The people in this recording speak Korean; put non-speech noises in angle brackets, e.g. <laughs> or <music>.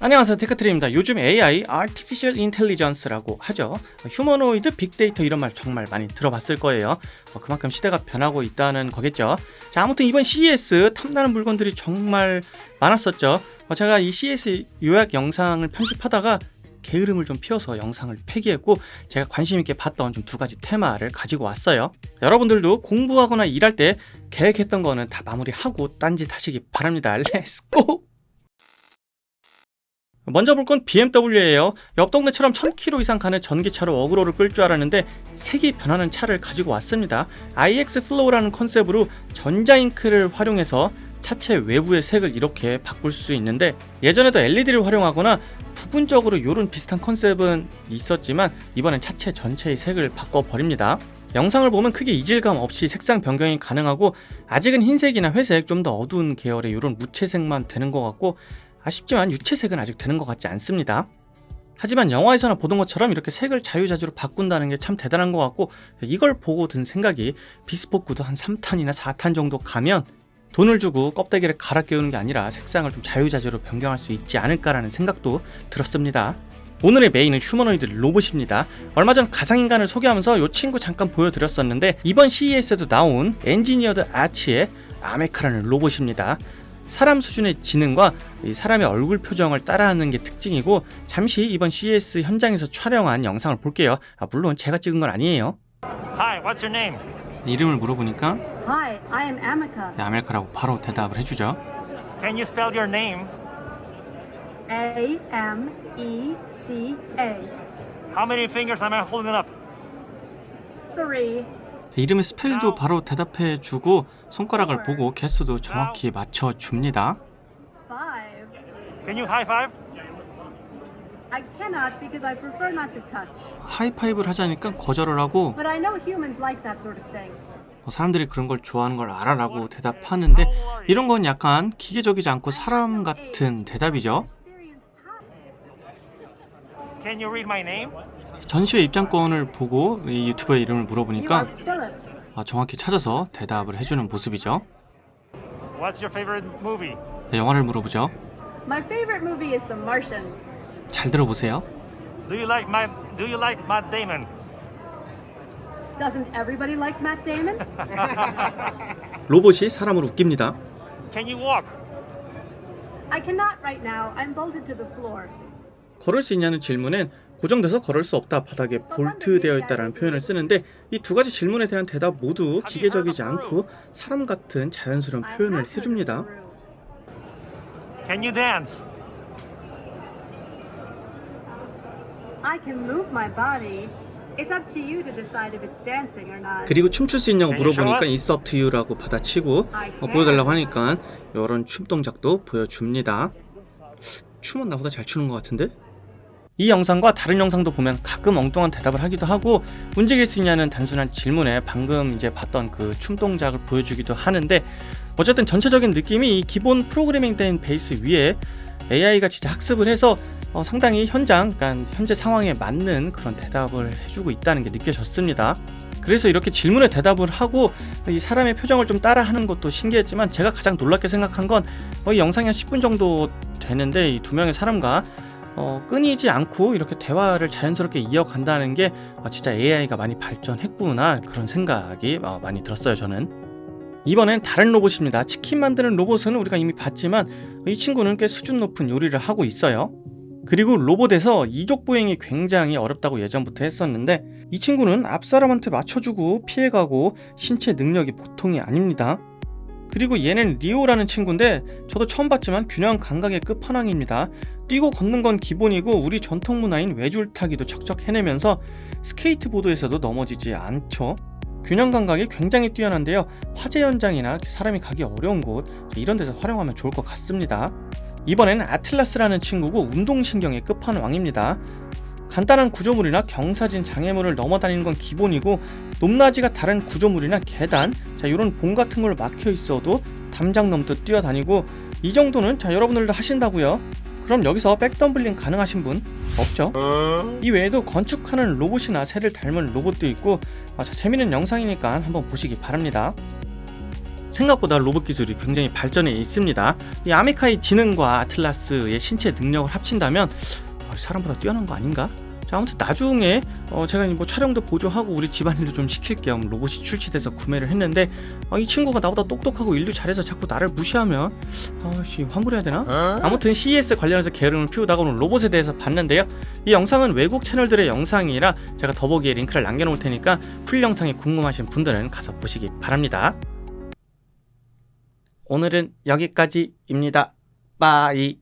안녕하세요 테크트리입니다. 요즘 AI, Artificial Intelligence라고 하죠. 휴머노이드, 빅데이터 이런 말 정말 많이 들어봤을 거예요. 어, 그만큼 시대가 변하고 있다는 거겠죠. 자, 아무튼 이번 CES 탐나는 물건들이 정말 많았었죠. 어, 제가 이 CES 요약 영상을 편집하다가 게으름을 좀 피워서 영상을 폐기했고 제가 관심 있게 봤던 좀 두 가지 테마를 가지고 왔어요. 여러분들도 공부하거나 일할 때 계획했던 거는 다 마무리하고 딴짓 하시기 바랍니다. <laughs> 렛츠고! 먼저 볼 건 BMW예요. 옆 동네처럼 1000km 이상 가는 전기차로 어그로를 끌 줄 알았는데 색이 변하는 차를 가지고 왔습니다. IX 플로우라는 컨셉으로 전자잉크를 활용해서 차체 외부의 색을 이렇게 바꿀 수 있는데 예전에도 LED를 활용하거나 부분적으로 이런 비슷한 컨셉은 있었지만 이번엔 차체 전체의 색을 바꿔버립니다. 영상을 보면 크게 이질감 없이 색상 변경이 가능하고 아직은 흰색이나 회색 좀 더 어두운 계열의 이런 무채색만 되는 것 같고 아쉽지만 유채색은 아직 되는 것 같지 않습니다. 하지만 영화에서나 보던 것처럼 이렇게 색을 자유자재로 바꾼다는 게 참 대단한 것 같고 이걸 보고 든 생각이 비스포크도 한 3탄이나 4탄 정도 가면 돈을 주고 껍데기를 갈아 끼우는 게 아니라 색상을 좀 자유자재로 변경할 수 있지 않을까라는 생각도 들었습니다. 오늘의 메인은 휴머노이드 로봇입니다. 얼마 전 가상인간을 소개하면서 이 친구 잠깐 보여드렸었는데 이번 CES에도 나온 엔지니어드 아치의 아메카라는 로봇입니다. 사람 수준의 지능과 이 사람의 얼굴 표정을 따라하는 게 특징이고 잠시 이번 CES 현장에서 촬영한 영상을 볼게요. 아, 물론 제가 찍은 건 아니에요. Hi, what's your name? 이름을 물어보니까 Hi, I am Amica. 네, 아메리카라고 바로 대답을 해주죠. Can you spell your name? A M E C A. How many fingers am I holding up? Three. 이름의 스펠도 바로 대답해 주고 손가락을 보고 개수도 정확히 맞춰 줍니다. Five. Can you high five? I cannot because I prefer not to touch. 하이파이브를 하자니까 거절을 하고 But I know humans like that sort of thing. 어, 사람들이 그런 걸 좋아하는 걸 알아라고 대답하는데 이런 건 약간 기계적이지 않고 사람 같은 대답이죠. Can you read my name? 전시회 입장권을 보고 이 유튜버의 이름을 물어보니까. 아, 정확히 찾아서 대답을 해주는 모습이죠. What's your favorite movie? 네, 영화를 물어보죠. My favorite movie is The Martian. 잘 들어보세요. Do you like my Do you like Matt Damon? Doesn't everybody like Matt Damon? 로봇이 사람을 웃깁니다. Can you walk? I cannot right now. I'm bolted to the floor. 걸을 수 있냐는 질문엔 고정돼서 걸을 수 없다 바닥에 볼트되어 있다라는 표현을 쓰는데 이 두 가지 질문에 대한 대답 모두 기계적이지 않고 사람 같은 자연스러운 표현을 해줍니다. Can you dance? I can move my body. It's up to you to decide if it's dancing or not. 그리고 춤출 수 있냐고 물어보니까 It's up to you라고 받아치고 어. 보여달라고 하니까 이런 춤 동작도 보여줍니다. 춤은 나보다 잘 추는 것 같은데? 이 영상과 다른 영상도 보면 가끔 엉뚱한 대답을 하기도 하고 움직일 수 있냐는 단순한 질문에 방금 이제 봤던 그 춤 동작을 보여주기도 하는데 어쨌든 전체적인 느낌이 이 기본 프로그래밍된 베이스 위에 AI가 진짜 학습을 해서 어, 상당히 현장, 그러니까 현재 상황에 맞는 그런 대답을 해주고 있다는 게 느껴졌습니다. 그래서 이렇게 질문에 대답을 하고 이 사람의 표정을 좀 따라하는 것도 신기했지만 제가 가장 놀랍게 생각한 건 어, 이 영상이 한 10분 정도 되는데 이 두 명의 사람과 어, 끊이지 않고 이렇게 대화를 자연스럽게 이어간다는 게 아, 진짜 AI가 많이 발전했구나 그런 생각이 어, 많이 들었어요 저는. 이번엔 다른 로봇입니다. 치킨 만드는 로봇은 우리가 이미 봤지만 이 친구는 꽤 수준 높은 요리를 하고 있어요. 그리고 로봇에서 이족 보행이 굉장히 어렵다고 예전부터 했었는데 이 친구는 앞사람한테 맞춰주고 피해가고 신체 능력이 보통이 아닙니다. 그리고 얘는 리오라는 친구인데 저도 처음 봤지만 균형 감각의 끝판왕입니다. 뛰고 걷는 건 기본이고 우리 전통 문화인 외줄타기도 척척 해내면서 스케이트보드에서도 넘어지지 않죠. 균형 감각이 굉장히 뛰어난데요. 화재 현장이나 사람이 가기 어려운 곳 이런 데서 활용하면 좋을 것 같습니다. 이번엔 아틀라스라는 친구고 운동신경의 끝판왕입니다. 간단한 구조물이나 경사진 장애물을 넘어다니는 건 기본이고 높낮이가 다른 구조물이나 계단 자 이런 봉 같은 걸 막혀 있어도 담장 넘듯 뛰어다니고 이 정도는 자 여러분들도 하신다고요? 그럼 여기서 백덤블링 가능하신 분 없죠? 이 외에도 건축하는 로봇이나 새를 닮은 로봇도 있고 아, 자, 재밌는 영상이니까 한번 보시기 바랍니다. 생각보다 로봇 기술이 굉장히 발전해 있습니다. 이 아메카의 지능과 아틀라스의 신체 능력을 합친다면 아, 사람보다 뛰어난 거 아닌가? 자, 아무튼 나중에 어, 제가 뭐 촬영도 보조하고 우리 집안일도 좀 시킬 겸 로봇이 출시돼서 구매를 했는데 어, 이 친구가 나보다 똑똑하고 일도 잘해서 자꾸 나를 무시하면 아씨 환불해야 되나? 아무튼 CES 관련해서 게으름을 피우다가 오늘 로봇에 대해서 봤는데요. 이 영상은 외국 채널들의 영상이라 제가 더보기에 링크를 남겨놓을 테니까 풀 영상이 궁금하신 분들은 가서 보시기 바랍니다. 오늘은 여기까지입니다. 빠이.